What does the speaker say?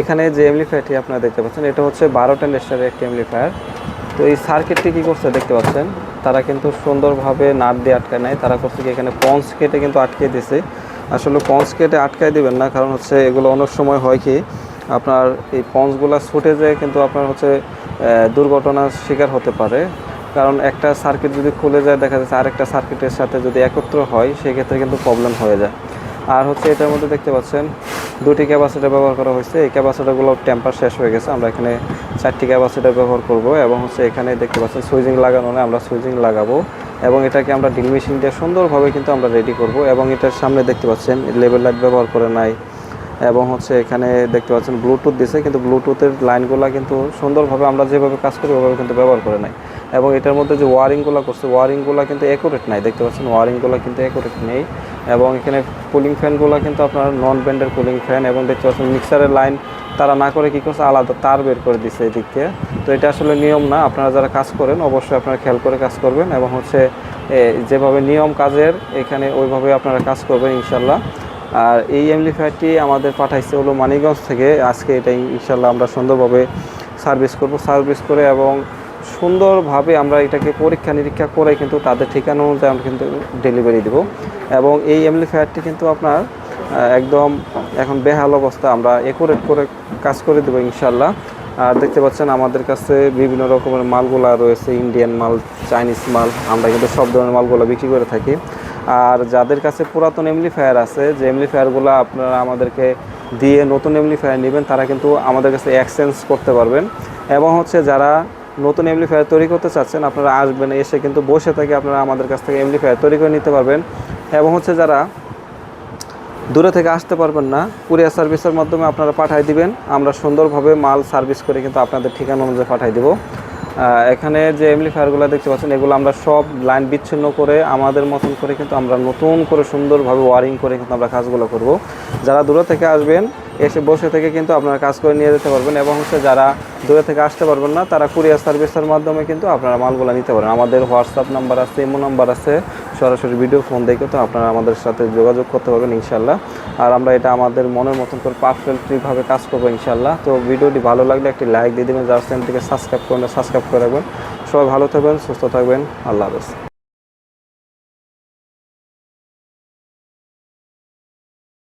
এখানে যে এমলিফায়ারটি আপনারা দেখতে পাচ্ছেন, এটা হচ্ছে বারো টেন স্টারের একটি এমলিফায়ার। তো এই সার্কিটটি কী করছে দেখতে পাচ্ছেন, তারা কিন্তু সুন্দরভাবে নাট দিয়ে আটকায় নেয় তারা করছে কি এখানে পঞ্চ কেটে কিন্তু আটকে দিছে। আসলে পঞ্চ কেটে আটকায় দিবেন না, কারণ হচ্ছে এগুলো অনেক সময় হয় কি, আপনার এই পঞ্চগুলো ছুটে যায় কিন্তু আপনার হচ্ছে দুর্ঘটনার শিকার হতে পারে। কারণ একটা সার্কিট যদি খুলে যায়, দেখা যাচ্ছে আরেকটা সার্কিটের সাথে যদি একত্র হয়, সেক্ষেত্রে কিন্তু প্রবলেম হয়ে যায়। আর হচ্ছে এটার মধ্যে দেখতে পাচ্ছেন, দুটি ক্যাপাসিটার ব্যবহার করা হয়েছে। এই ক্যাপাসিটারগুলো টেম্পার শেষ হয়ে গেছে। আমরা এখানে চারটি ক্যাপাসিটার ব্যবহার করব এবং হচ্ছে এখানে দেখতে পাচ্ছেন সুইজিং লাগানো নয় আমরা সুইজিং লাগাবো এবং এটাকে আমরা ড্রিল মেশিন দিয়ে সুন্দরভাবে কিন্তু আমরা রেডি করব এবং এটার সামনে দেখতে পাচ্ছেন লেবেল লাইট ব্যবহার করে নাই। এবং হচ্ছে এখানে দেখতে পাচ্ছেন ব্লুটুথ দিছে, কিন্তু ব্লুটুথের লাইনগুলো কিন্তু সুন্দরভাবে আমরা যেভাবে কাজ করি ওভাবে কিন্তু ব্যবহার করে নাই। এবং এটার মধ্যে যে ওয়ারিংগুলো করছে, ওয়ারিংগুলো কিন্তু অ্যাকুরেট নাই, দেখতে পাচ্ছেন ওয়ারিংগুলো কিন্তু অ্যাকুরেট নেই। এবং এখানে কুলিং ফ্যানগুলো কিন্তু আপনার নন ব্যান্ডের কুলিং ফ্যান এবং দেখতে পাচ্ছেন মিক্সারের লাইন তারা না করে কী করছে, আলাদা তার বের করে দিচ্ছে এদিক। দিয়ে তো এটা আসলে নিয়ম না, আপনারা যারা কাজ করেন অবশ্যই আপনারা খেয়াল করে কাজ করবেন এবং হচ্ছে যেভাবে নিয়ম কাজের, এখানে ওইভাবে আপনারা কাজ করবেন ইনশাল্লাহ আর এই এমপ্লিফায়ারটি আমাদের পাঠাইছে হলো মানিকগঞ্জ থেকে। আজকে এটা ইনশাল্লাহ আমরা সুন্দরভাবে সার্ভিস করব। সার্ভিস করে এবং সুন্দরভাবে আমরা এটাকে পরীক্ষা নিরীক্ষা করে কিন্তু তাদের ঠিকানা অনুযায়ী আমরা কিন্তু ডেলিভারি দেব। এবং এই এমপ্লিফায়ারটি কিন্তু আপনার একদম এখন বেহাল অবস্থা। আমরা একুরেট করে কাজ করে দেবো ইনশাল্লাহ। আর দেখতে পাচ্ছেন আমাদের কাছে বিভিন্ন রকমের মালগুলা রয়েছে। ইন্ডিয়ান মাল চাইনিজ মাল, আমরা কিন্তু সব ধরনের মালগুলো বিক্রি করে থাকি। আর যাদের কাছে পুরাতন এমলিফায়ার আছে, যে এমলিফায়ারগুলো আপনারা আমাদেরকে দিয়ে নতুন এমলিফায়ার নেবেন, তারা কিন্তু আমাদের কাছে এক্সচেঞ্জ করতে পারবেন। এবং হচ্ছে যারা নতুন এমলিফায়ার তৈরি করতে চাচ্ছেন, আপনারা আসবেন, এসে কিন্তু বসে থেকে আপনারা আমাদের কাছ থেকে এমলিফায়ার তৈরি করে নিতে পারবেন। এবং হচ্ছে যারা দূরে থেকে আসতে পারবেন না, কুরিয়ার সার্ভিসের মাধ্যমে আপনারা পাঠিয়ে দিবেন। আমরা সুন্দরভাবে মাল সার্ভিস করে কিন্তু আপনাদের ঠিকানা অনুযায়ী পাঠিয়ে দেবো। এখানে যে এমলিফায়ারগুলো দেখতে পাচ্ছেন, এগুলো আমরা সব লাইন বিচ্ছিন্ন করে আমাদের মতন করে কিন্তু আমরা নতুন করে সুন্দরভাবে ওয়ারিং করে কিন্তু আমরা কাজগুলো করব। যারা দূরে থেকে আসবেন, এসে বসে থেকে কিন্তু আপনারা কাজ করে নিয়ে যেতে পারবেন এবং হচ্ছে যারা দূরে থেকে আসতে পারবেন না, তারা কুরিয়ার সার্ভিসের মাধ্যমে কিন্তু আপনারা মালগুলো নিতে পারেন। আমাদের হোয়াটসঅ্যাপ নাম্বার আছে, ইমো নাম্বার আছে সরাসরি ভিডিও ফোন দেখে তো আপনারা আমাদের সাথে যোগাযোগ করতে পারবেন ইনশাল্লাহ আর আমরা এটা আমাদের মনের মতন করে পারফেক্টলিভাবে কাজ করব ইনশাল্লাহ তো ভিডিওটি ভালো লাগলে একটি লাইক দিয়ে দেবেন, যার চ্যানেলটিকে সাবস্ক্রাইব করবেন সাবস্ক্রাইব করে রাখবেন। সবাই ভালো থাকবেন, সুস্থ থাকবেন, আল্লাহ হাফেজ।